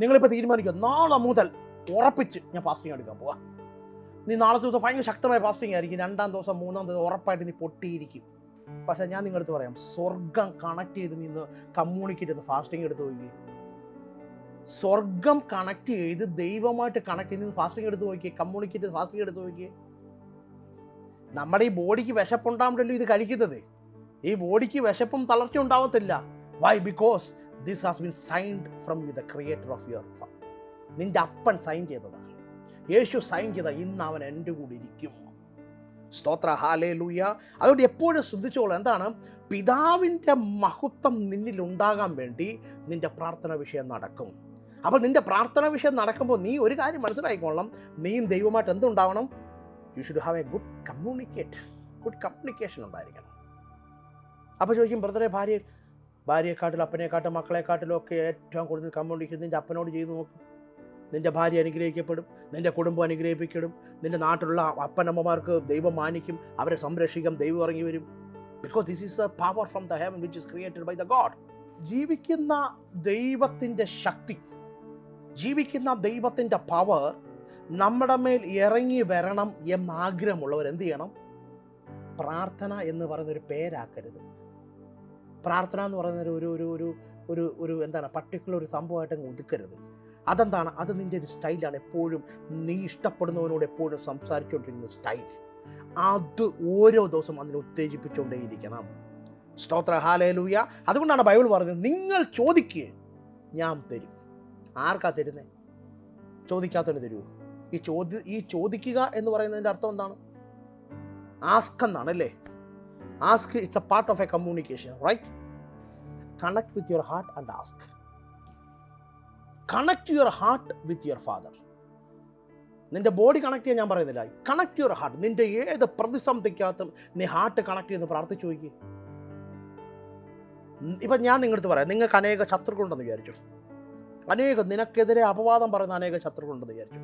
നിങ്ങളിപ്പോൾ തീരുമാനിക്കുക നാളെ മുതൽ ഉറപ്പിച്ച് ഞാൻ ഫാസ്റ്റിംഗ് എടുക്കാൻ പോവാം. നീ നാളത്തെ ദിവസം ഭയങ്കര ശക്തമായ ഫാസ്റ്റിംഗ് ആയിരിക്കും. രണ്ടാം ദിവസം മൂന്നാം ദിവസം ഉറപ്പായിട്ട് നീ പൊട്ടിയിരിക്കും. പക്ഷേ ഞാൻ നിങ്ങളടുത്ത് പറയാം സ്വർഗം കണക്ട് ചെയ്ത് നിന്ന് കമ്മ്യൂണിക്കേറ്റ് ചെയ്ത് ഫാസ്റ്റിംഗ് എടുത്ത് നോക്കി സ്വർഗം കണക്ട് ചെയ്ത് ദൈവമായിട്ട് കണക്ട് ചെയ്ത് ഫാസ്റ്റിംഗ് എടുത്ത് നോക്കി കമ്മ്യൂണിക്കേറ്റ് ചെയ്ത് ഫാസ്റ്റിംഗ് എടുത്ത് നോക്കി നമ്മുടെ ഈ ബോഡിക്ക് വിശപ്പുണ്ടാകുമ്പോഴല്ലോ ഇത് കഴിക്കുന്നത്? ഈ ബോഡിക്ക് വിശപ്പും തളർച്ച ഉണ്ടാവത്തില്ല. Why because this has been signed from you the creator of your നിന്റെ അപ്പൻ സൈൻ ചെയ്തതാണ്. യേശു സൈൻ ചെയ്ത ഇന്ന് അവൻ എന്റെ കൂടെ ഇരിക്കും. സ്തോത്ര. ഹാലേ ലൂയ അതുകൊണ്ട് എപ്പോഴും ശ്രദ്ധിച്ചോളൂ. എന്താണ്? പിതാവിന്റെ മഹത്വം നിന്നിൽ ഉണ്ടാകാൻ വേണ്ടി നിന്റെ പ്രാർത്ഥന വിഷയം നടക്കും. അപ്പോൾ നിന്റെ പ്രാർത്ഥന വിഷയം നടക്കുമ്പോൾ നീ ഒരു കാര്യം മനസ്സിലാക്കിക്കൊള്ളണം. നീയും ദൈവമായിട്ട് എന്തുണ്ടാവണം? You should have a good communicate good communication ഉണ്ടായിരിക്കണം. അപ്പോൾ ചോദിക്കും ബ്രദറെ ഭാര്യ ഭാര്യയെക്കാട്ടിലും അപ്പനെക്കാട്ടും മക്കളെക്കാട്ടിലും ഒക്കെ ഏറ്റവും കൂടുതൽ കമ്മ്യൂണിക്കേഷൻ നിന്റെ അപ്പനോട് ചെയ്തു നോക്കും. നിന്റെ ഭാര്യ അനുഗ്രഹിക്കപ്പെടും നിന്റെ കുടുംബം അനുഗ്രഹിക്കപ്പെടും നിന്റെ നാട്ടിലുള്ള അപ്പനമ്മമാർക്ക് ദൈവം മാനിക്കും അവരെ സംരക്ഷിക്കും ദൈവം ഇറങ്ങി വരും. Because this is a power from the heaven which is created by the God ജീവിക്കുന്ന ദൈവത്തിന്റെ ശക്തി ജീവിക്കുന്ന ദൈവത്തിന്റെ പവർ നമ്മുടെ മേൽ ഇറങ്ങി വരണം എന്ന ആഗ്രഹമുള്ളവർ എന്ത് ചെയ്യണം? പ്രാർത്ഥന എന്ന് പറയുന്നൊരു പേരാക്കരുത്. പ്രാർത്ഥന എന്ന് പറയുന്ന ഒരു ഒരു ഒരു ഒരു ഒരു എന്താണ് പർട്ടിക്കുലർ ഒരു സംഭവമായിട്ട് അങ്ങ് ഒതുക്കരുത്. അതെന്താണ്? അത് നിന്റെ ഒരു സ്റ്റൈലാണ് എപ്പോഴും നീ ഇഷ്ടപ്പെടുന്നവനോട് എപ്പോഴും സംസാരിച്ചുകൊണ്ടിരിക്കുന്ന സ്റ്റൈൽ അത് ഓരോ ദിവസം അതിനെ ഉത്തേജിപ്പിച്ചുകൊണ്ടേയിരിക്കണം. സ്തോത്ര. ഹാലേലൂയ അതുകൊണ്ടാണ് ബൈബിൾ പറഞ്ഞത് നിങ്ങൾ ചോദിക്കുക ഞാൻ തരും. ആർക്കാ തരുന്നേ? ചോദിക്കാത്തവന് തരുമോ ഈ ചോദ്യ ഈ ചോദിക്കുക എന്ന് പറയുന്നതിന്റെ അർത്ഥം എന്താണ്? ആസ്ക് എന്നാണ് അല്ലേ? Ask it's a part of a communication, right? Connect with your heart and ask. Connect your heart with your father നിന്റെ ബോഡി കണക്ട് ചെയ്യാൻ ഞാൻ പറയുന്നില്ല. കണക്ട് യുവർ ഹാർട്ട് നിന്റെ ഏത് പ്രതിസന്ധിക്കകത്തും നീ ഹാർട്ട് കണക്ട് ചെയ്ത് പ്രാർത്ഥിച്ചു നോക്കി. ഇപ്പം ഞാൻ നിങ്ങളടുത്ത് പറയാം. നിങ്ങൾക്ക് അനേക ശത്രുക്കളുണ്ടെന്ന് വിചാരിച്ചു അനേകം നിനക്കെതിരെ അപവാദം പറയുന്ന അനേക ശത്രുക്കളുണ്ടെന്ന് വിചാരിച്ചു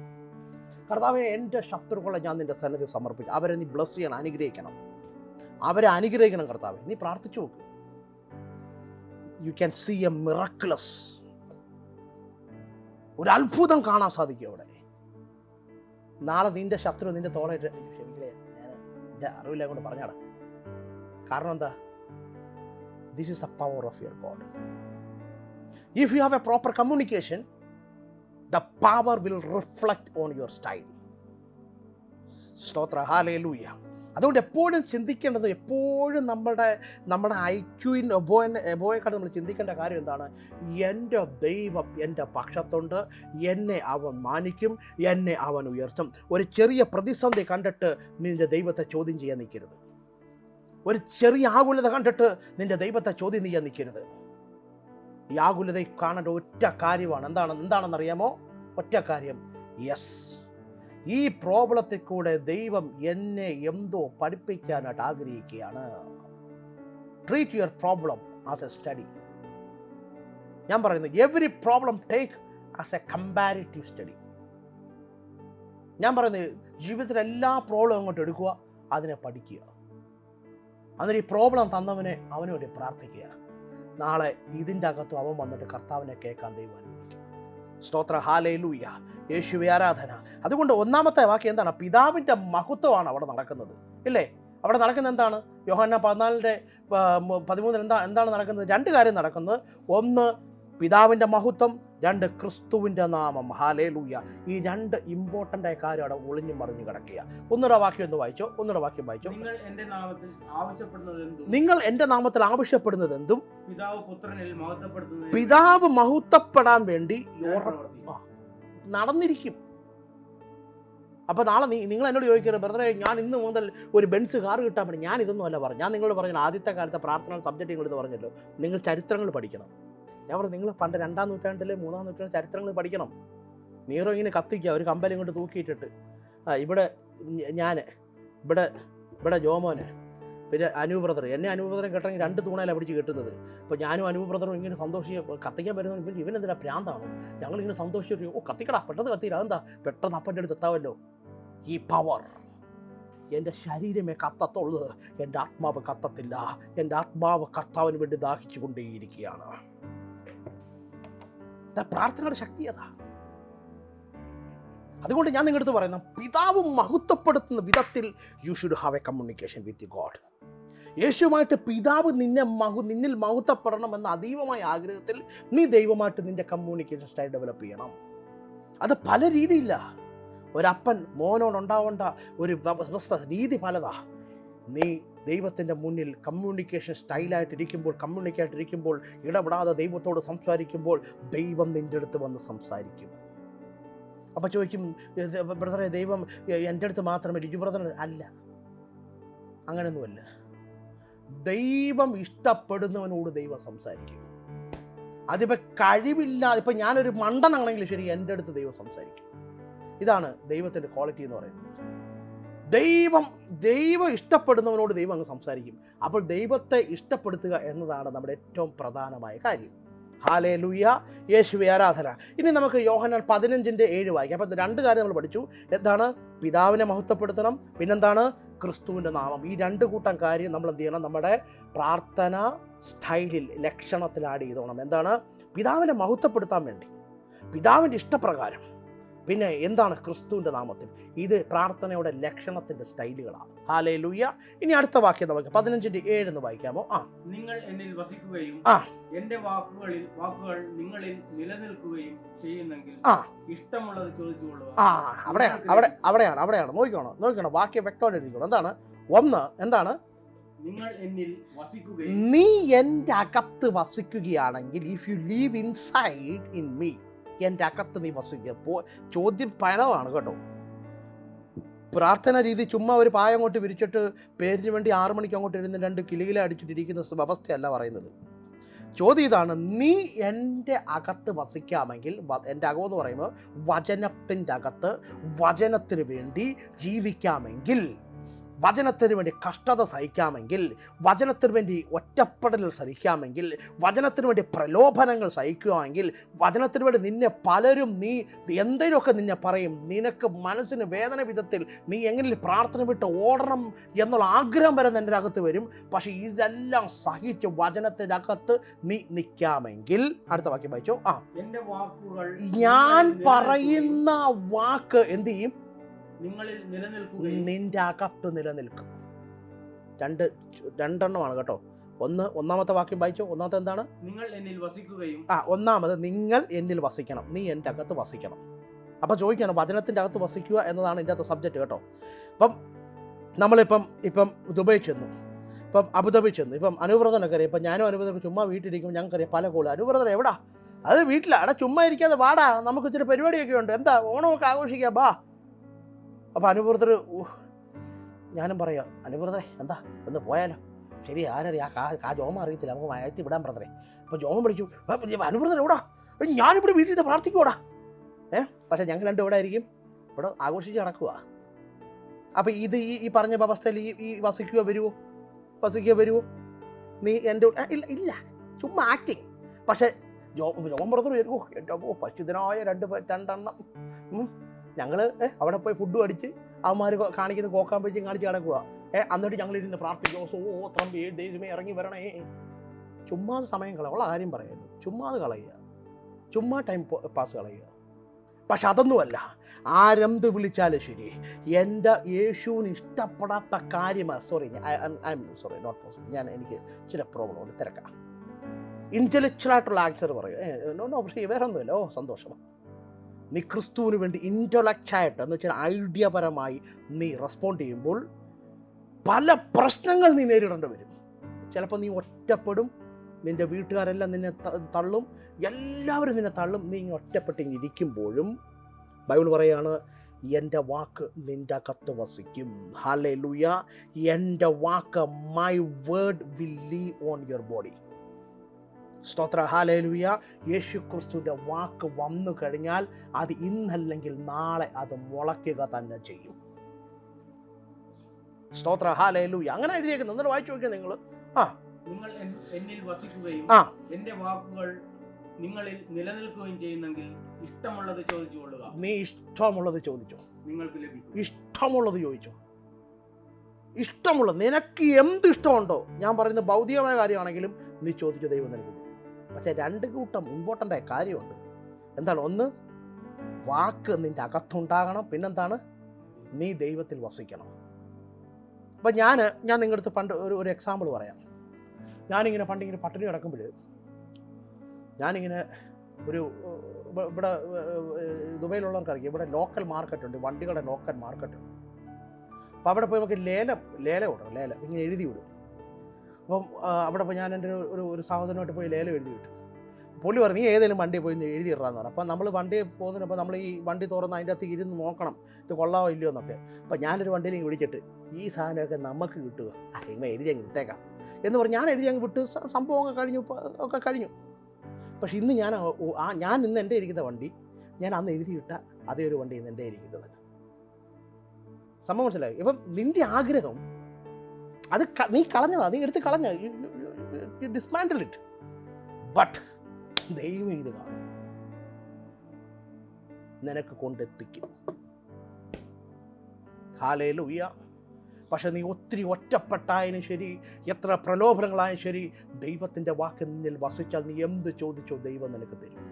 കർത്താവെ എന്റെ ശത്രുക്കളെ ഞാൻ നിന്റെ സന്നിധി സമർപ്പിച്ചു അവരെ നീ ബ്ലസ് ചെയ്യണം അനുഗ്രഹിക്കണം. അവരെ അനുഗ്രഹിക്കണം കർത്താവ്. നീ പ്രാർത്ഥിച്ചു നോക്ക്. You can see a miracles ഒരു അത്ഭുതം കാണാൻ സാധിക്കും അവിടെ. നാളെ നിന്റെ ശത്രു നിന്റെ തോളായിട്ട് ക്ഷമിക്കലേ ഞാൻ എന്റെ അറിവില്ല കൊണ്ട് പറഞ്ഞാടാ കാരണം എന്താ? This is the power of your God if you have a proper communication the power will reflect on your style സ്തോത്ര. ഹാലേ ലൂയ അതുകൊണ്ട് എപ്പോഴും ചിന്തിക്കേണ്ടത് എപ്പോഴും നമ്മുടെ നമ്മുടെ ഐക്യുവിൻ എബോയെ എബോയെക്കാട്ട് നമ്മൾ ചിന്തിക്കേണ്ട കാര്യം എന്താണ്? എന്റെ ദൈവം എന്റെ പക്ഷത്തുണ്ട്. എന്നെ അവൻ മാനിക്കും. എന്നെ അവൻ ഉയർത്തും. ഒരു ചെറിയ പ്രതിസന്ധി കണ്ടിട്ട് നിന്റെ ദൈവത്തെ ചോദ്യം ചെയ്യാൻ നിൽക്കരുത്. ഒരു ചെറിയ ആകുലത കണ്ടിട്ട് നിന്റെ ദൈവത്തെ ചോദ്യം ചെയ്യാൻ നിൽക്കരുത്. ഈ ആകുലതയിൽ കാണേണ്ട ഒറ്റ കാര്യമാണ്. എന്താണ്? എന്താണെന്നറിയാമോ? ഒറ്റ കാര്യം. യെസ്. ഈ പ്രോബ്ലത്തിൽ കൂടെ ദൈവം എന്നെ എന്തോ പഠിപ്പിക്കാനായിട്ട് ആഗ്രഹിക്കുകയാണ്. Treat your problem as a study ഞാൻ പറയുന്നു every problem take as a comparative study ഞാൻ പറയുന്നത് ജീവിതത്തിലെ എല്ലാ പ്രോബ്ലം അങ്ങോട്ട് എടുക്കുക അതിനെ പഠിക്കുക. അതിന് ഈ പ്രോബ്ലം തന്നവനെ അവനോട് പ്രാർത്ഥിക്കുക. നാളെ ഇതിന്റെ അകത്തും അവൻ വന്നിട്ട് കർത്താവിനെ കേൾക്കാൻ ദൈവം സ്തോത്ര. ഹാലേ ലൂയ യേശുവെ ആരാധന. അതുകൊണ്ട് ഒന്നാമത്തെ വാക്ക് എന്താണ്? പിതാവിന്റെ മഹത്വമാണ് അവിടെ നടക്കുന്നത്. ഇല്ലേ? അവിടെ നടക്കുന്നത് എന്താണ്? യോഹന്ന പതിനാലിന്റെ പതിമൂന്നിൽ എന്താ എന്താണ് നടക്കുന്നത്? രണ്ട് കാര്യം നടക്കുന്നത്. ഒന്ന് പിതാവിന്റെ മഹത്വം രണ്ട് ക്രിസ്തുവിന്റെ നാമം. ഹാലേ ലൂയ ഈ രണ്ട് ഇമ്പോർട്ടന്റ് ആയ കാര്യം അവിടെ ഒളിഞ്ഞു മറിഞ്ഞു കിടക്കുക ഒന്നുടെ വാക്യം ഒന്ന് വായിച്ചോ ഒന്നുടെ വാക്യം വായിച്ചോ. നിങ്ങൾ എന്റെ നാമത്തിൽ ആവശ്യപ്പെടുന്നത് എന്തും? പിതാവ് മഹത്വപ്പെടാൻ വേണ്ടി നടന്നിരിക്കും. അപ്പോൾ നാളെ നീ നിങ്ങൾ എന്നോട് ചോദിക്കരുത് ബ്രദറെ ഞാൻ ഇന്ന് മുതൽ ഒരു ബെൻസ് കാർ കിട്ടാൻ വേണ്ടി ഞാൻ ഇതൊന്നും അല്ല പറഞ്ഞു. ഞാൻ നിങ്ങളോട് പറഞ്ഞു ആദ്യത്തെ കാലത്തെ പ്രാർത്ഥന സബ്ജക്റ്റ് നിങ്ങളെടുത്ത് പറഞ്ഞല്ലോ. നിങ്ങൾ ചരിത്രങ്ങൾ പഠിക്കണം. ഞാൻ പറഞ്ഞു നിങ്ങൾ പണ്ട് രണ്ടാം നൂറ്റാണ്ടിലെ മൂന്നാം നൂറ്റാണ്ടിലെ ചരിത്രങ്ങൾ പഠിക്കണം. നീറോ ഇങ്ങനെ കത്തിക്കുക ഒരു കമ്പലം ഇങ്ങോട്ട് തൂക്കിയിട്ടിട്ട്. ആ ഇവിടെ ഞാൻ ഇവിടെ ഇവിടെ ജോമോന് പിന്നെ അനൂപ് ബ്രദർ എന്നെ അനൂപ് ബ്രദറെ കെട്ടണമെങ്കിൽ രണ്ട് തൂണയിലാണ് പിടിച്ച് കെട്ടുന്നത്. അപ്പോൾ ഞാനും അനൂപ് ബ്രദറും ഇങ്ങനെ സന്തോഷിച്ച് കത്തിക്കാൻ വരുന്ന പിന്നെ ഇവനെന്തിനാ പ്രാന്താണ് ഞങ്ങളിങ്ങനെ സന്തോഷിച്ചു ഓ കത്തിക്കടാ പെട്ടെന്ന് കത്തിയില്ല അതെന്താ? പെട്ടെന്ന് അപ്പന്റെ അടുത്ത് എത്താമല്ലോ ഈ പവർ എന്റെ ശരീരമേ കത്തത്തുള്ളൂ. എന്റെ ആത്മാവ് കത്തത്തില്ല. എന്റെ ആത്മാവ് കർത്താവിന് വേണ്ടി ദാഹിച്ചു കൊണ്ടേയിരിക്കുകയാണ് പ്രാർത്ഥനയുടെ ശക്തി അതാ. അതുകൊണ്ട് ഞാൻ നിങ്ങളുടെ അടുത്ത് പറയുന്ന പിതാവ് മഹത്വപ്പെടുത്തുന്ന വിധത്തിൽ you should have a communication with God യേശുവുമായിട്ട് പിതാവ് നിന്നെ മഹു നിന്നിൽ മഹത്വപ്പെടണം എന്ന അതീവമായ ആഗ്രഹത്തിൽ നീ ദൈവമായിട്ട് നിന്റെ കമ്മ്യൂണിക്കേഷൻ സ്റ്റൈൽ ഡെവലപ്പ് ചെയ്യണം. അത് പല രീതിയില്ല ഒരപ്പൻ മോനോടുണ്ടാവേണ്ട ഒരു വ്യവസ്ഥ രീതി പലതാ. നീ ദൈവത്തിന്റെ മുന്നിൽ കമ്മ്യൂണിക്കേഷൻ സ്റ്റൈലായിട്ടിരിക്കുമ്പോൾ കമ്മ്യൂണിക്കേറ്റിരിക്കുമ്പോൾ ഇടപെടാതെ ദൈവത്തോട് സംസാരിക്കുമ്പോൾ ദൈവം നിന്റെ അടുത്ത് വന്ന് സംസാരിക്കും. അപ്പോൾ ചോദിക്കും "ഇത് ബ്രദറെ ദൈവം എന്റെ അടുത്ത് മാത്രമേ ലിജു ബ്രദർ അല്ല. അങ്ങനെയൊന്നുമല്ല. ദൈവം ഇഷ്ടപ്പെടുന്നവനോട് ദൈവം സംസാരിക്കും. അതിപ്പോൾ കഴിവില്ലാതെ ഇപ്പം ഞാനൊരു മണ്ടനാണെങ്കിൽ ശരി എന്റെ അടുത്ത് ദൈവം സംസാരിക്കും. ഇതാണ് ദൈവത്തിന്റെ ക്വാളിറ്റി എന്ന് പറയുന്നത്. ദൈവം ദൈവം ഇഷ്ടപ്പെടുന്നവനോട് ദൈവം അങ്ങ് സംസാരിക്കും. അപ്പോൾ ദൈവത്തെ ഇഷ്ടപ്പെടുത്തുക എന്നതാണ് നമ്മുടെ ഏറ്റവും പ്രധാനമായ കാര്യം. ഹാലേ ലുയ്യ യേശുവി ആരാധന. ഇനി നമുക്ക് യോഹനാൽ പതിനഞ്ചിന്റെ ഏഴ് വായിക്കാം. അപ്പോൾ രണ്ട് കാര്യം നമ്മൾ പഠിച്ചു. എന്താണ്? പിതാവിനെ മഹത്വപ്പെടുത്തണം. പിന്നെന്താണ്? ക്രിസ്തുവിന്റെ നാമം. ഈ രണ്ട് കൂട്ടം കാര്യം നമ്മൾ എന്ത് ചെയ്യണം? നമ്മുടെ പ്രാർത്ഥന സ്റ്റൈലിൽ ലക്ഷണത്തിൽ ആഡ് ചെയ്തോണം. എന്താണ്? പിതാവിനെ മഹത്വപ്പെടുത്താൻ വേണ്ടി. പിതാവിന്റെ ഇഷ്ടപ്രകാരം. പിന്നെ എന്താണ് ക്രിസ്തുവിന്റെ നാമത്തിൽ? ഇത് പ്രാർത്ഥനയുടെ ലക്ഷണത്തിന്റെ സ്റ്റൈലുകളാണ്. ഹാലേ ലൂയ ഇനി അടുത്ത വാക്യം നമുക്ക് പതിനഞ്ചിന്റെ ഏഴ് എന്ന് വായിക്കാമോ? ആ. നിങ്ങൾ എന്നിൽ വസിക്കുകയും ആ. എന്റെ വാക്കുകളിൽ വാക്കുകൾ നിങ്ങളിൽ നിലനിൽക്കുകയും ചെയ്യുന്നെങ്കിൽ ആ. ഇഷ്ടമുള്ളത് ചോദിച്ചുകൊള്ളുക. ആ അവിടെ അവിടെ അവിടെയാണ് അവിടെയാണ്. നോക്കിക്കോണം നോക്കിക്കോണം. വാക്യം വ്യക്തമായിട്ട് എഴുതിക്കോണം. എന്താണ്? ഒന്ന് എന്താണ്? നിങ്ങൾ എന്നിൽ വസിക്കുകയും നീ എന്റെ അകത്ത് വസിക്കുകയാണെങ്കിൽ if you live inside in me എന്റെ അകത്ത് നീ വസിക്കുക. പോ ചോദ്യം പണമാണ് കേട്ടോ. പ്രാർത്ഥന രീതി ചുമ്മാ ഒരു പായ അങ്ങോട്ട് വിരിച്ചിട്ട് പേരിന് വേണ്ടി ആറു മണിക്ക് അങ്ങോട്ട് ഇരുന്ന് രണ്ട് കിളികില അടിച്ചിട്ടിരിക്കുന്ന അവസ്ഥയല്ല പറയുന്നത്. ചോദ്യം ഇതാണ് നീ എന്റെ അകത്ത് വസിക്കാമെങ്കിൽ എന്റെ അകം എന്ന് പറയുമ്പോൾ വചനത്തിന്റെ അകത്ത് വചനത്തിന് വേണ്ടി ജീവിക്കാമെങ്കിൽ വചനത്തിന് വേണ്ടി കഷ്ടത സഹിക്കാമെങ്കിൽ വചനത്തിന് വേണ്ടി ഒറ്റപ്പെടൽ സഹിക്കാമെങ്കിൽ വചനത്തിന് വേണ്ടി പ്രലോഭനങ്ങൾ സഹിക്കുകയാണെങ്കിൽ വചനത്തിന് വേണ്ടി നിന്നെ പലരും നീ എന്തെങ്കിലുമൊക്കെ നിന്നെ പറയും നിനക്ക് മനസ്സിന് വേദന വിധത്തിൽ നീ എങ്ങനെ പ്രാർത്ഥന വിട്ട് ഓടണം എന്നുള്ള ആഗ്രഹം വരെ നിന്റെ അകത്ത് വരും. പക്ഷേ ഇതെല്ലാം സഹിച്ച് വചനത്തിന്റെ അകത്ത് നീ നിൽക്കാമെങ്കിൽ അടുത്ത വാക്യം വായിച്ചോ. ആ. എന്റെ വാക്കുകൾ ഞാൻ പറയുന്ന വാക്ക് എന്ത് ചെയ്യും? നിങ്ങളിൽ നിലനിൽക്കുകയും നിന്റെ അകത്ത് നിലനിൽക്കും. രണ്ട് രണ്ടെണ്ണമാണ് കേട്ടോ. ഒന്ന് ഒന്നാമത്തെ വാക്യം വായിച്ചോ? ഒന്നാമത്തെ എന്താണ്? നിങ്ങൾ എന്നിൽ വസിക്കുകയും ആ ഒന്നാമത് നിങ്ങൾ എന്നിൽ വസിക്കണം. നീ എന്റെ അകത്ത് വസിക്കണം. അപ്പോൾ ചോദിക്കണം വചനത്തിന്റെ അകത്ത് വസിക്കുക എന്നതാണ് ഇതിന്റെ അകത്ത് സബ്ജക്റ്റ് കേട്ടോ. അപ്പം നമ്മളിപ്പം ഇപ്പം ദുബൈ ചെന്നു. ഇപ്പം അബുദാബി ചെന്നു. ഇപ്പം അനുവ്രതനൊക്കെ അറിയാം ഇപ്പം ഞാനും അനുവ്രതനൊക്കെ ചുമ്മാ വീട്ടിലിരിക്കും ഞങ്ങൾക്കറിയാം പല കോളും. അനുവ്രതൻ എവിടാ? അത് വീട്ടിലാണ് അവിടെ ചുമ്മാ ഇരിക്കാതെ വാടാ. നമുക്ക് ഇച്ചിരി പരിപാടിയൊക്കെ ഉണ്ട്. എന്താ ഓണമൊക്കെ ആഘോഷിക്കാം. ബാ. അപ്പോൾ അനുപൂർത്തർ ഞാനും പറയാം അനുപൂർത്തരെ എന്താ ഒന്ന് പോയാലോ? ശരി ആരറിയാം ആ കാ ജോമ അറിയത്തില്ല നമുക്ക് മയത്തി വിടാൻ പറഞ്ഞേ അപ്പോൾ ജോമൻ പഠിച്ചു അനുപൂർത്തരെ എവിടാ? "ഏ, ഞാനിവിടെ വീട്ടിൽ നിന്ന് പ്രാർത്ഥിക്കൂടാ ഏ പക്ഷേ ഞങ്ങൾ രണ്ടും ഇവിടെ ആയിരിക്കും? ഇവിടെ ആഘോഷിച്ച് നടക്കുക അപ്പോൾ ഇത് ഈ ഈ പറഞ്ഞ അവസ്ഥയിൽ ഈ ഈ വസിക്കുക വരുമോ വസിക്കുക വരുമോ നീ എന്റെ ഇല്ല ഇല്ല ചുമ്മാ ആക്ടിങ് പക്ഷേ ജോ ജോമം ബ്രദർ വരുമോ എന്റെ ഓ പശുദിനായ രണ്ട് രണ്ടെണ്ണം. ഞങ്ങൾ അവിടെ പോയി ഫുഡ് അടിച്ച് അവന്മാർ കാണിക്കുന്ന കോക്കാൻ പേച്ചും കാണിച്ച് കിടക്കുക ഏ എന്നിട്ട് ഞങ്ങൾ ഇരുന്ന് പ്രാർത്ഥിക്കും സോ ത്രമ്പി ദൈവമേ ഇറങ്ങി വരണേ. ചുമ്മാ സമയം കളയുക. ഉള്ള കാര്യം പറയുന്നു. ചുമ്മാതെ കളയുക. ചുമ്മാ ടൈം പാസ് കളയുക. പക്ഷെ അതൊന്നുമല്ല. ആരെന്ത് വിളിച്ചാലും ശരി. എന്റെ യേശുവിന് ഇഷ്ടപ്പെടാത്ത കാര്യമാണ് sorry I am sorry not possible ഞാൻ എനിക്ക് ചില പ്രോബ്ലം ഉണ്ട്. തിരക്കാം. ഇന്റലക്ച്വൽ ആയിട്ടുള്ള ആൻസർ പറയും. നോ നോ പക്ഷേ വേറെ ഒന്നുമില്ല ഓ സന്തോഷമാണ് നീ ക്രിസ്തുവിന് വേണ്ടി ഇന്റലക്റ്റായിട്ട് എന്ന് വെച്ചാൽ ഐഡിയപരമായി നീ റെസ്പോണ്ട് ചെയ്യുമ്പോൾ പല പ്രശ്നങ്ങൾ നീ നേരിടേണ്ടി വരും. ചിലപ്പോൾ നീ ഒറ്റപ്പെടും നിന്റെ വീട്ടുകാരെല്ലാം നിന്നെ തള്ളും എല്ലാവരും നിന്നെ തള്ളും. നീ ഒറ്റപ്പെട്ട് ഇരിക്കുമ്പോഴും ബൈബിൾ പറയാണ് എന്റെ വാക്ക് നിന്റെ കത്ത് വസിക്കും. ഹാലേ ലുയ എന്റെ വാക്ക് my word will live on your body സ്തോത്ര. ഹാലേലുയ യേശു ക്രിസ്തുവിന്റെ വാക്ക് വന്നു കഴിഞ്ഞാൽ അത് ഇന്നല്ലെങ്കിൽ നാളെ അത് മുളയ്ക്കുക തന്നെ ചെയ്യും. സ്തോത്ര. ഹാലേലുയ അങ്ങനെ എഴുതിയേക്കുന്നത് എന്നിട്ട് വായിച്ചു നോക്കിയാൽ നിങ്ങൾ? ആ. നിങ്ങൾ എന്നിൽ വസിക്കുകയും ആ. എന്റെ വാക്കുകൾ നിങ്ങളിൽ നിലനിൽക്കുകയും ചെയ്യുന്നെങ്കിൽ ഇഷ്ടമുള്ളത് ചോദിച്ചുകൊള്ളുക നീ ഇഷ്ടമുള്ളത് ചോദിച്ചോ. നിങ്ങൾക്ക് ലഭിക്കും. ഇഷ്ടമുള്ളത് ചോദിച്ചോ. ഇഷ്ടമുള്ളത് നിനക്ക് എന്ത് ഇഷ്ടമുണ്ടോ? ഞാൻ പറയുന്ന ഭൗതികമായ കാര്യമാണെങ്കിലും നീ ചോദിച്ചു ദൈവം തരും. പക്ഷേ രണ്ട് കൂട്ടം ഇമ്പോർട്ടന്റ് ആയ കാര്യമുണ്ട്. എന്താണ്? ഒന്ന് വാക്ക് നിന്റെ അകത്തുണ്ടാകണം. പിന്നെന്താണ്? നീ ദൈവത്തിൽ വസിക്കണം. അപ്പം ഞാൻ ഞാൻ നിങ്ങളുടെ അടുത്ത് പണ്ട് ഒരു ഒരു എക്സാമ്പിൾ പറയാം. ഞാനിങ്ങനെ പണ്ടിങ്ങനെ പട്ടിണി കിടക്കുമ്പോൾ ഞാനിങ്ങനെ ഒരു ഇവിടെ ദുബൈയിലുള്ളവർക്കറിയാം ഇവിടെ ലോക്കൽ മാർക്കറ്റ് ഉണ്ട്. വണ്ടികളുടെ ലോക്കൽ മാർക്കറ്റ് ഉണ്ട്. അപ്പോൾ അവിടെ പോയി നമുക്ക് ലേലം ലേലം ഇടണം ലേലം. ഇങ്ങനെ എഴുതി വിടും. അപ്പം അവിടെ ഞാൻ എന്റെ ഒരു- ഒരു സഹോദരനായിട്ട് പോയി ലേലം എഴുതി വിട്ടു. പുള്ളി പറഞ്ഞു നീ ഏതെങ്കിലും വണ്ടി പോയി എഴുതി ഇടാന്ന് പറഞ്ഞു അപ്പോൾ നമ്മൾ വണ്ടി പോകുന്നതിനപ്പോൾ നമ്മൾ ഈ വണ്ടി തുറന്ന് അതിന്റെ അകത്ത് ഇരുന്ന് നോക്കണം ഇത് കൊള്ളാവോ ഇല്ലയോ എന്നൊക്കെ. അപ്പം ഞാനൊരു വണ്ടിയിലേക്ക് വിളിച്ചിട്ട് ഈ സാധനമൊക്കെ നമുക്ക് കിട്ടുക അങ്ങനെ എഴുതി അങ്ങ് വിട്ടേക്കാം എന്ന് പറഞ്ഞ്. ഞാൻ എഴുതി അങ്ങ് വിട്ട് സംഭവമൊക്കെ കഴിഞ്ഞു ഒക്കെ കഴിഞ്ഞു. പക്ഷെ ഇന്ന് ഞാൻ ആ- ഞാൻ ഇന്ന് എന്റെ ഇരിക്കുന്ന വണ്ടി ഞാൻ അന്ന് എഴുതി വിട്ട അതേ ഒരു വണ്ടി ഇന്ന് എന്റെ ഇരിക്കുന്നത്. സംഭവം മനസ്സിലായി? ഇപ്പം നിന്റെ ആഗ്രഹം അത് നീ കളഞ്ഞതാ നീ എടുത്ത് കളഞ്ഞ ഡിസ്മാൻഡിൽ ഇറ്റ് ബട്ട് ദൈവം ഇത് കാണും. നിനക്ക് കൊണ്ടെത്തിക്കും. ഹാലയിൽ ഉയ്യ പക്ഷെ നീ ഒത്തിരി ഒറ്റപ്പെട്ടായാലും ശരി എത്ര പ്രലോഭനങ്ങളായാലും ശരി ദൈവത്തിന്റെ വാക്ക് നിന്നിൽ വസിച്ചാൽ നീ എന്ത് ചോദിച്ചോ ദൈവം നിനക്ക് തരും.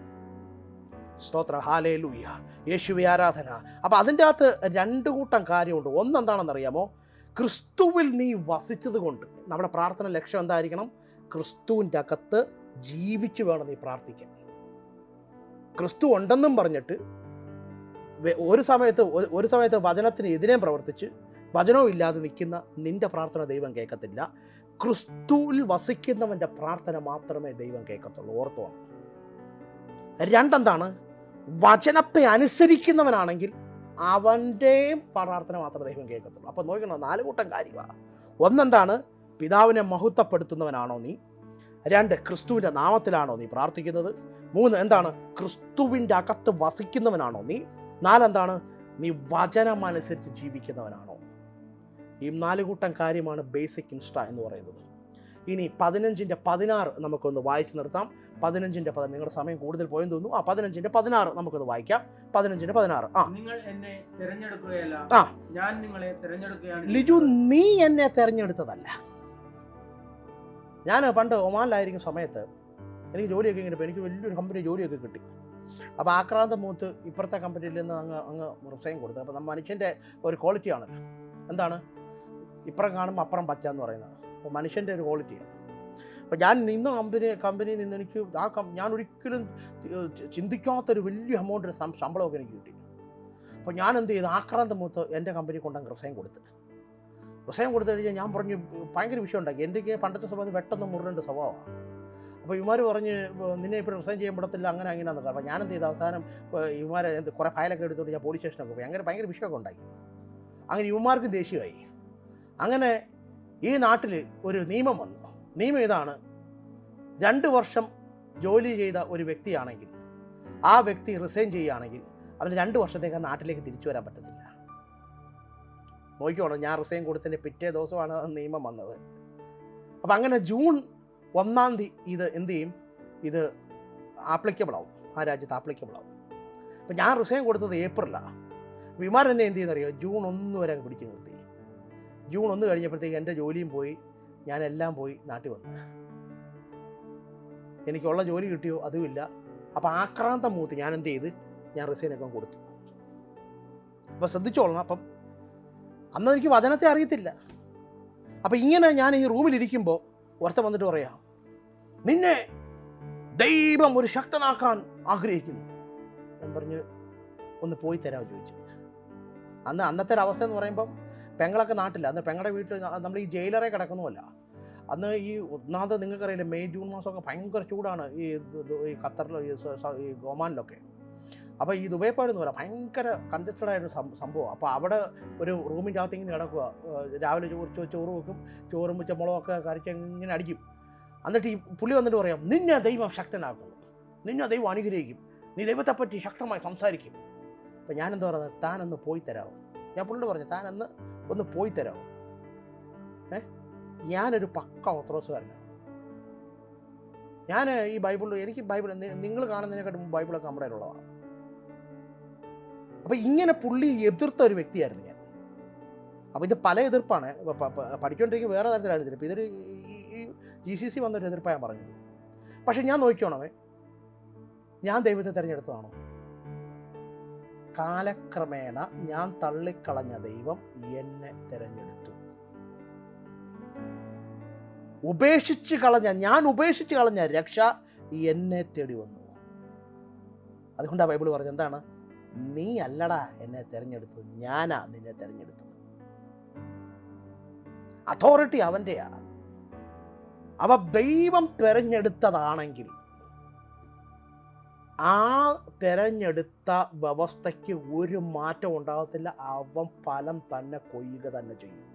സ്തോത്ര. ഹാലേലൂയ യേശുവി ആരാധന. അപ്പം അതിന്റെ അകത്ത് രണ്ട് കൂട്ടം കാര്യമുണ്ട്. ഒന്നെന്താണെന്നറിയാമോ? ക്രിസ്തുവിൽ നീ വസിച്ചത് കൊണ്ട് നമ്മുടെ പ്രാർത്ഥന ലക്ഷ്യം എന്തായിരിക്കണം? ക്രിസ്തുവിന്റെ അകത്ത് ജീവിച്ചു വേണം നീ പ്രാർത്ഥിക്കാൻ. ക്രിസ്തു ഉണ്ടെന്നും പറഞ്ഞിട്ട് ഒരു സമയത്ത് ഒരു- സമയത്ത് വചനത്തിന് എതിരെ പ്രവർത്തിച്ച് വചനവും ഇല്ലാതെ നിൽക്കുന്ന നിന്റെ പ്രാർത്ഥന ദൈവം കേൾക്കത്തില്ല. ക്രിസ്തുവിൽ വസിക്കുന്നവന്റെ പ്രാർത്ഥന മാത്രമേ ദൈവം കേൾക്കത്തുള്ളൂ. ഓർത്തോണം. രണ്ടെന്താണ്? വചനത്തെ അനുസരിക്കുന്നവനാണെങ്കിൽ അവന്റെയും പ്രാർത്ഥന മാത്രമേ ദൈവം കേൾക്കത്തുള്ളൂ. അപ്പോൾ നോക്കണം നാല് കൂട്ടം കാര്യമാണ് ഒന്നെന്താണ് പിതാവിനെ മഹത്വപ്പെടുത്തുന്നവനാണോ നീ? രണ്ട് ക്രിസ്തുവിന്റെ നാമത്തിലാണോ നീ പ്രാർത്ഥിക്കുന്നത്? മൂന്ന് എന്താണ് ക്രിസ്തുവിന്റെ അകത്ത് വസിക്കുന്നവനാണോ നീ? നാലെന്താണ് നീ വചനമനുസരിച്ച് ജീവിക്കുന്നവനാണോ? ഈ നാല് കൂട്ടം കാര്യമാണ് ബേസിക് ഇൻസ്റ്റ എന്ന് പറയുന്നത്. ഇനി പതിനഞ്ചിന്റെ പതിനാറ് നമുക്കൊന്ന് വായിച്ചു നിർത്താം. പതിനഞ്ചിന്റെ പതിനാറ് നിങ്ങളുടെ സമയം കൂടുതൽ പോയെന്ന് തോന്നുന്നു. ആ പതിനഞ്ചിന്റെ പതിനാറ് നമുക്കൊന്ന് വായിക്കാം. പതിനഞ്ചിന്റെ പതിനാറ്. ആ. നിങ്ങൾ എന്നെ തിരഞ്ഞെടുക്കുകയല്ല. ആ. ഞാൻ നിങ്ങളെ തിരഞ്ഞെടുക്കുകയാണ് ലിജു നീ എന്നെ തിരഞ്ഞെടുത്തതല്ല. ഞാൻ പണ്ട് ഒമാനിലായിരിക്കും സമയത്ത് എനിക്ക് ജോലിയൊക്കെ ഇങ്ങനെ എനിക്ക് വലിയൊരു കമ്പനി ജോലിയൊക്കെ കിട്ടി. അപ്പോൾ ആക്രാന്ത മൂത്ത് ഇപ്പുറത്തെ കമ്പനിയിൽ നിന്ന് അങ്ങ് അങ്ങ് റിസൈൻ കൊടുത്തു അപ്പോൾ നമ്മൾ മനുഷ്യന്റെ ഒരു ക്വാളിറ്റിയാണ് എന്താണ്? ഇപ്പുറം കാണുമ്പോൾ അപ്പുറം പച്ച എന്ന് പറയുന്നത്. മനുഷ്യന്റെ ഒരു ക്വാളിറ്റിയാണ്. അപ്പോൾ ഞാൻ നിന്ന കമ്പനി കമ്പനിയിൽ നിന്ന് എനിക്ക് ആ കം ഞാൻ ഒരിക്കലും ചിന്തിക്കാത്തൊരു വലിയ എമൗണ്ട് ശമ്പളമൊക്കെ എനിക്ക് കിട്ടി. അപ്പോൾ ഞാൻ എന്ത് ചെയ്തു? ആക്രാന്ത മൂത്ത് എന്റെ കമ്പനി കൊണ്ടങ്ങ് റിസൈൻ കൊടുത്ത്. റിസൈൻ കൊടുത്തു കഴിഞ്ഞാൽ ഞാൻ പറഞ്ഞു ഭയങ്കര വിഷയം ഉണ്ടാക്കി. എന്റെ പണ്ടത്തെ സ്വഭാവം പെട്ടെന്ന് മുറിന്റെ സ്വഭാവമാണ്. അപ്പോൾ ഇവന്മാർ പറഞ്ഞ് നിന്നെ ഇപ്പോൾ റിസൈൻ ചെയ്യാൻ പറ്റത്തില്ല അങ്ങനെ അങ്ങനെയാണെന്ന് അപ്പോൾ ഞാൻ എന്ത് ചെയ്തു? അവസാനം ഇവമാർ എന്ത് കുറേ ഫയലൊക്കെ എടുത്തുകൊണ്ട് ഞാൻ പോലീസ് സ്റ്റേഷനൊക്കെ പോയി. അങ്ങനെ ഭയങ്കര വിഷയമൊക്കെ ഉണ്ടായി അങ്ങനെ ഇവന്മാർക്കും ദേഷ്യമായി. അങ്ങനെ ഈ നാട്ടിൽ ഒരു നിയമം വന്നു. നിയമം ഇതാണ് രണ്ട് വർഷം ജോലി ചെയ്ത ഒരു വ്യക്തിയാണെങ്കിൽ ആ വ്യക്തി റിസൈൻ ചെയ്യുകയാണെങ്കിൽ അതിന് രണ്ട് വർഷത്തേക്ക് നാട്ടിലേക്ക് തിരിച്ചു വരാൻ പറ്റത്തില്ല. നോക്കിക്കോണം ഞാൻ റിസൈൻ കൊടുത്തതിന്റെ പിറ്റേ ദിവസമാണ് നിയമം വന്നത്. അപ്പം അങ്ങനെ ജൂൺ ഒന്നാം തീയതി ഇത് എന്ത് ചെയ്യും? ഇത് ആപ്ലിക്കബിൾ ആവും. ആ രാജ്യത്ത് ആപ്ലിക്കബിൾ ആവും. അപ്പം ഞാൻ റിസൈൻ കൊടുത്തത് ഏപ്രിലാണ് വിമാനം എന്നെ എന്ത് ചെയ്യുന്നറിയോ? ജൂൺ ഒന്ന് വരെ പിടിച്ച് നിർത്തി. ജൂൺ ഒന്ന് കഴിഞ്ഞപ്പോഴത്തേക്ക് എന്റെ ജോലിയും പോയി. ഞാനെല്ലാം പോയി നാട്ടിൽ വന്നു. എനിക്കുള്ള ജോലി കിട്ടിയോ? അതുമില്ല അപ്പം ആക്രാന്തം മൂത്ത് ഞാൻ എന്ത് ചെയ്ത്? ഞാൻ റിസൈനൊക്കെ കൊടുത്തു. അപ്പോൾ ശ്രദ്ധിച്ചോളണം. അപ്പം അന്ന് എനിക്ക് വചനത്തെ അറിയത്തില്ല. അപ്പം ഇങ്ങനെ ഞാൻ ഈ റൂമിലിരിക്കുമ്പോൾ ഒരുത്തൻ വന്നിട്ട് പറയാം നിന്നെ ദൈവം ഒരു ശക്തനാക്കാൻ ആഗ്രഹിക്കുന്നു. ഞാൻ പറഞ്ഞ് ഒന്ന് പോയി തരാമോ? ചോദിച്ചു. അന്ന് അന്നത്തെ ഒരു അവസ്ഥ എന്ന് പറയുമ്പം പെങ്ങളൊക്കെ നാട്ടില്ല. അന്ന് പെങ്ങളുടെ വീട്ടിൽ നമ്മൾ ഈ ജയിലറെ കിടക്കുന്നുമല്ല അന്ന് ഈ ഒന്നാമത് നിങ്ങൾക്കറിയില്ല മെയ് ജൂൺ മാസമൊക്കെ ഭയങ്കര ചൂടാണ് ഈ ഈ ഖത്തറിലോ ഈ ഒമാനിലൊക്കെ അപ്പോൾ ഈ ദുബൈ പറയാം. ഭയങ്കര കൺജസ്റ്റഡ് ആയൊരു സംഭവം അപ്പോൾ അവിടെ ഒരു റൂമിന്റെ അകത്ത് ഇങ്ങനെ കിടക്കുക രാവിലെ ചോറ് ചോറ് വെക്കും. ചോറും വെച്ച മുളകൊക്കെ കറിച്ച് ഇങ്ങനെ അടിക്കും. എന്നിട്ട് ഈ പുള്ളി വന്നിട്ട് പറയാം നിന്നെ ദൈവം ശക്തനാക്കുന്നു. നിന്നെ ദൈവം അനുഗ്രഹിക്കും. നീ ദൈവത്തെപ്പറ്റി ശക്തമായി സംസാരിക്കും. അപ്പോൾ ഞാനെന്താ പറയുന്നത് താനൊന്ന് പോയി തരാമോ ഞാൻ പുള്ളിയോട് പറഞ്ഞു താനൊന്ന് ഒന്ന് പോയി തരാമോ ഏ? ഞാനൊരു പക്ക ഓത്രോസുകാരനാണ് ഞാൻ ഈ ബൈബിളിൽ എനിക്ക് ബൈബിൾ നിങ്ങൾ കാണുന്നതിനെക്കാട്ടും ബൈബിളൊക്കെ നമ്മുടെ ഉള്ളതാണ് അപ്പോൾ ഇങ്ങനെ പുള്ളി എതിർത്ത ഒരു വ്യക്തിയായിരുന്നു ഞാൻ. അപ്പോൾ ഇത് പല എതിർപ്പാണ്. ഇപ്പൊ പഠിച്ചുകൊണ്ടിരിക്കുന്ന വേറെ തരത്തിലായിരുന്നു എതിർപ്പ് ഇതൊരു ഈ ജി സി സി വന്നൊരു എതിർപ്പാണ് പറഞ്ഞത്. പക്ഷേ ഞാൻ നോക്കിക്കോണമേ ഞാൻ ദൈവത്തെ തിരഞ്ഞെടുത്തതാണോ? കാലക്രമേണ ഞാൻ തള്ളിക്കളഞ്ഞ ദൈവം എന്നെ തിരഞ്ഞെടുത്തു. ഉപേക്ഷിച്ച് കളഞ്ഞ ഞാൻ ഉപേക്ഷിച്ച് കളഞ്ഞ രക്ഷ എന്നെ തേടി വന്നു. അതുകൊണ്ടാണ് ബൈബിൾ പറഞ്ഞത് എന്താണ്? നീ അല്ലടാ എന്നെ തിരഞ്ഞെടുത്തത് ഞാനാ നിന്നെ തിരഞ്ഞെടുത്തത്. അതോറിറ്റി അവന്റെയാണ് അവ ദൈവം തിരഞ്ഞെടുത്തതാണെങ്കിൽ ആ തെരഞ്ഞെടുത്ത വ്യവസ്ഥയ്ക്ക് ഒരു മാറ്റം ഉണ്ടാകത്തില്ല. അവൻ ഫലം തന്നെ കൊയ്യുക തന്നെ ചെയ്യും.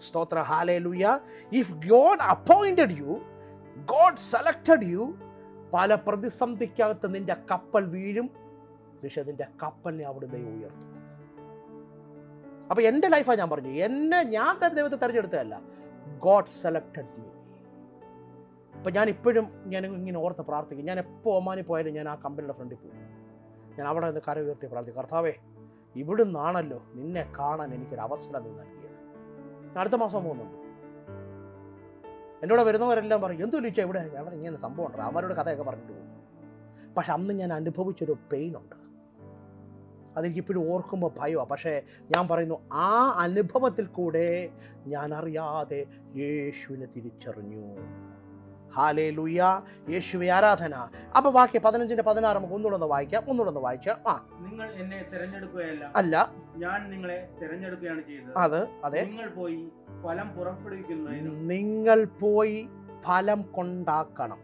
സ്തോത്ര. Hallelujah if God appointed you God selected you പല പ്രതിസന്ധിക്കകത്ത് നിന്റെ കപ്പൽ വീഴും. പക്ഷെ നിന്റെ കപ്പലിനെ അവിടെ ദൈവം ഉയർത്തും. അപ്പൊ എന്റെ ലൈഫാണ് ഞാൻ പറഞ്ഞു. എന്നെ ഞാൻ തന്നെ ദൈവത്തെ തിരഞ്ഞെടുത്തതല്ല. ഗോഡ് സെലക്റ്റഡ് മീ അപ്പം ഞാൻ ഇപ്പോഴും ഞാൻ ഇങ്ങനെ ഓർത്ത് പ്രാർത്ഥിക്കും. ഞാൻ എപ്പോൾ ഒമാനി പോയാലും ഞാൻ ആ കമ്പനിയുടെ ഫ്രണ്ടിൽ പോകും. ഞാൻ അവിടെ നിന്ന് കര ഉയർത്തി പ്രാർത്ഥിക്കും. കർത്താവേ ഇവിടുന്നാണല്ലോ നിന്നെ കാണാൻ എനിക്കൊരു അവസരം നീ നൽകിയത്. അടുത്ത മാസം പോകുന്നുണ്ട്. എന്നോട് വരുന്നവരെല്ലാം പറയും എന്തു ചോദിച്ചാൽ ഇവിടെ? പറഞ്ഞു ഇങ്ങനെ സംഭവം ഉണ്ട് അവരോട് കഥയൊക്കെ പറഞ്ഞിട്ട് പോകും. പക്ഷെ അന്ന് ഞാൻ അനുഭവിച്ചൊരു പെയിൻ ഉണ്ട്. അതെനിക്കിപ്പോഴും ഓർക്കുമ്പോൾ ഭയമാണ് പക്ഷേ ഞാൻ പറയുന്നു ആ അനുഭവത്തിൽ കൂടെ ഞാൻ അറിയാതെ യേശുവിനെ തിരിച്ചറിഞ്ഞു. ഹാലേ ലുയ യേശുവെ ആരാധന. അപ്പോൾ ബാക്കി പതിനഞ്ചിന്റെ പതിനാറ് നമുക്ക് ഒന്നുകൂടെ ഒന്ന് വായിക്കാം ഒന്നുകൂടെ ഒന്ന് വായിക്കാം ആ. നിങ്ങൾ എന്നെ തിരഞ്ഞെടുക്കുകയല്ല. അല്ല. ഞാൻ നിങ്ങളെ തിരഞ്ഞെടുക്കുകയാണ് ചെയ്തത്. അത് അതെ. നിങ്ങൾ പോയി ഫലം പുറപ്പെടുവിക്കുന്നതിനും നിങ്ങൾ പോയി ഫലം കൊണ്ടാക്കണം.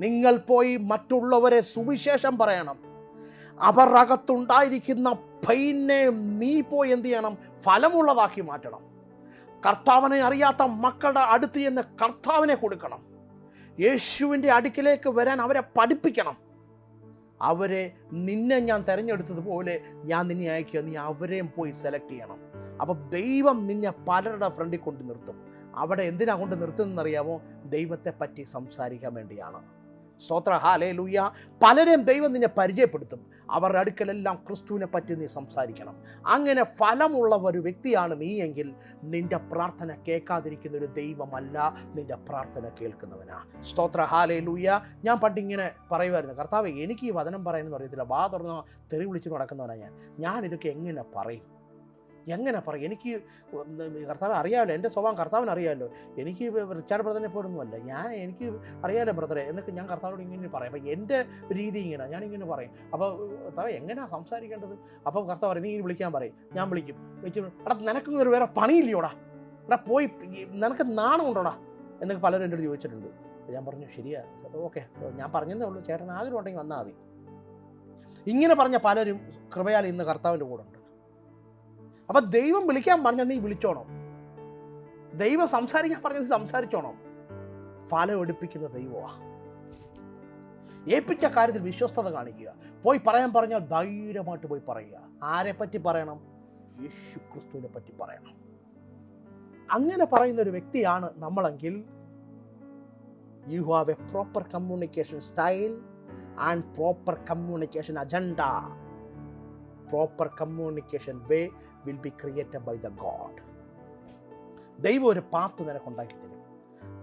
നിങ്ങൾ പോയി മറ്റുള്ളവരെ സുവിശേഷം പറയണം. അവർ അകത്തുണ്ടായിരിക്കുന്ന പൈനെ നീ പോയി എന്ത് ചെയ്യണം? ഫലമുള്ളതാക്കി മാറ്റണം. കർത്താവിനെ അറിയാത്ത മക്കളുടെ അടുത്ത് ചെന്ന് കർത്താവിനെ കൊടുക്കണം. യേശുവിന്റെ അടുക്കിലേക്ക് വരാൻ അവരെ പഠിപ്പിക്കണം. അവരെ നിന്നെ ഞാൻ തിരഞ്ഞെടുത്തതുപോലെ ഞാൻ നിന്നെ അയക്കുക. നീ അവരെയും പോയി സെലക്ട് ചെയ്യണം. അപ്പോൾ ദൈവം നിന്നെ പലരുടെ ഫ്രണ്ടിൽ കൊണ്ട് നിർത്തും. അവിടെ എന്തിനാ കൊണ്ട് നിർത്തുന്നറിയാമോ ദൈവത്തെ പറ്റി സംസാരിക്കാൻ വേണ്ടിയാണ്. സ്തോത്ര. ഹാലേ ലൂയ പലരെയും ദൈവം നിന്നെ പരിചയപ്പെടുത്തും. അവരുടെ അടുക്കലെല്ലാം ക്രിസ്തുവിനെ പറ്റി നീ സംസാരിക്കണം. അങ്ങനെ ഫലമുള്ള ഒരു വ്യക്തിയാണ് നീ എങ്കിൽ നിന്റെ പ്രാർത്ഥന കേൾക്കാതിരിക്കുന്ന ഒരു ദൈവമല്ല നിന്റെ പ്രാർത്ഥന കേൾക്കുന്നവനാ. സ്തോത്ര. ഹാലേ ലൂയ ഞാൻ പണ്ടിങ്ങനെ പറയുമായിരുന്നു. കർത്താവ് എനിക്ക് ഈ വചനം പറയുന്നതെന്ന് അറിയത്തില്ല. വാ തുറന്ന് തെറി വിളിച്ച് നടക്കുന്നവനാണ് ഞാൻ. ഞാനിതൊക്കെ എങ്ങനെ പറയും? എങ്ങനെ പറയും? എനിക്ക് കർത്താവ് അറിയാമല്ലോ എന്റെ സ്വഭാവം കർത്താവിന് അറിയാമല്ലോ എനിക്ക് റിച്ചാർഡ് ബ്രദറിനെ പോലൊന്നുമല്ല ഞാൻ എനിക്ക് അറിയാമല്ലോ ബ്രദറെ എന്നൊക്കെ ഞാൻ കർത്താവോട് ഇങ്ങനെ പറയും. അപ്പം എന്റെ രീതി ഇങ്ങനെ ഞാനിങ്ങനെ പറയും. അപ്പോൾ കർത്താവ് എങ്ങനെയാണ് സംസാരിക്കേണ്ടത്? അപ്പോൾ കർത്താവ് പറയും നീ ഇനി വിളിക്കാൻ പറയും. ഞാൻ വിളിക്കും. വിളിച്ചു എടാ നിനക്കും ഒരു വേറെ പണിയില്ലയോടാ. എടാ പോയി നിനക്ക് നാണമുണ്ടോടാ എന്നൊക്കെ പലരും എന്റെ ചോദിച്ചിട്ടുണ്ട്. ഞാൻ പറഞ്ഞു ശരിയാ. ഓക്കെ. ഞാൻ പറഞ്ഞതേ ഉള്ളൂ. ചേട്ടൻ ആഗ്രഹം ഉണ്ടെങ്കിൽ വന്നാൽ മതി. ഇങ്ങനെ പറഞ്ഞ പലരും കൃപയാൽ ഇന്ന് കർത്താവിന്റെ കൂടെ ഉണ്ട്. അപ്പം ദൈവം വിളിക്കാൻ പറഞ്ഞാൽ നീ വിളിച്ചോണം. ദൈവം സംസാരിക്കാൻ പറഞ്ഞാൽ നീ സംസാരിച്ചോണം. ഫലം എടുപ്പിക്കുന്ന ദൈവമാ. ഏൽപ്പിച്ച കാര്യത്തിൽ വിശ്വസ്തത കാണിക്കുക. പോയി പറയാൻ പറഞ്ഞാൽ ധൈര്യമായിട്ട് പോയി പറയുക. ആരെ പറ്റി പറയണം? യേശു ക്രിസ്തുവിനെ പറ്റി പറയണം. അങ്ങനെ പറയുന്ന ഒരു വ്യക്തിയാണ് നമ്മളെങ്കിൽ you have a proper communication style and proper communication agenda proper communication way will be created by the God ദൈവം ഒരു പാത്ത് നിനക്കുണ്ടാക്കി തരും.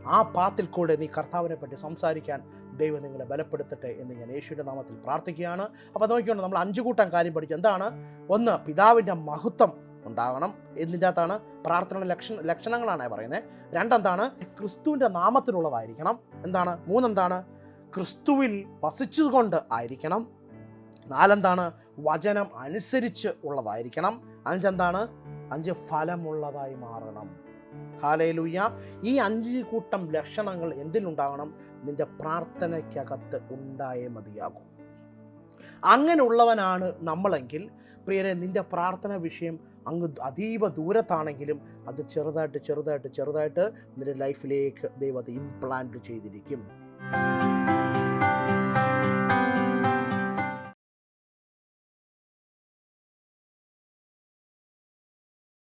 ആ പാത്തിൽ കൂടെ നീ കർത്താവിനെ പറ്റി സംസാരിക്കാൻ ദൈവം നിങ്ങളെ ബലപ്പെടുത്തട്ടെ എന്ന് ഞാൻ യേശുവിന്റെ നാമത്തിൽ പ്രാർത്ഥിക്കുകയാണ്. അപ്പോൾ നോക്കിക്കൊണ്ട് നമ്മൾ അഞ്ചു കൂട്ടം കാര്യം പഠിച്ചു. എന്താണ്? ഒന്ന് പിതാവിന്റെ മഹത്വം ഉണ്ടാകണം എന്നിന്റെ അകത്താണ് പ്രാർത്ഥനയുടെ ലക്ഷ ലക്ഷണങ്ങളാണ് പറയുന്നത്. രണ്ടെന്താണ്? ക്രിസ്തുവിന്റെ നാമത്തിലുള്ളതായിരിക്കണം. എന്താണ്? മൂന്നെന്താണ്? ക്രിസ്തുവിൽ വസിച്ചുകൊണ്ട് ആയിരിക്കണം. നാലെന്താണ്? വചനം അനുസരിച്ച് ഉള്ളതായിരിക്കണം. അഞ്ചെന്താണ്? അഞ്ച് ഫലമുള്ളതായി മാറണം. ഹാലയിലൂയ ഈ അഞ്ച് കൂട്ടം ലക്ഷണങ്ങൾ എന്തിനുണ്ടാകണം നിന്റെ പ്രാർത്ഥനയ്ക്കകത്ത് ഉണ്ടായേ മതിയാകും. അങ്ങനെയുള്ളവനാണ് നമ്മളെങ്കിൽ പ്രിയരെ നിന്റെ പ്രാർത്ഥന വിഷയം അങ്ങ് അതീവ ദൂരത്താണെങ്കിലും അത് ചെറുതായിട്ട് ചെറുതായിട്ട് ചെറുതായിട്ട് നിന്റെ ലൈഫിലേക്ക് ദൈവം അത് ഇംപ്ലാന്റ് ചെയ്തിരിക്കും.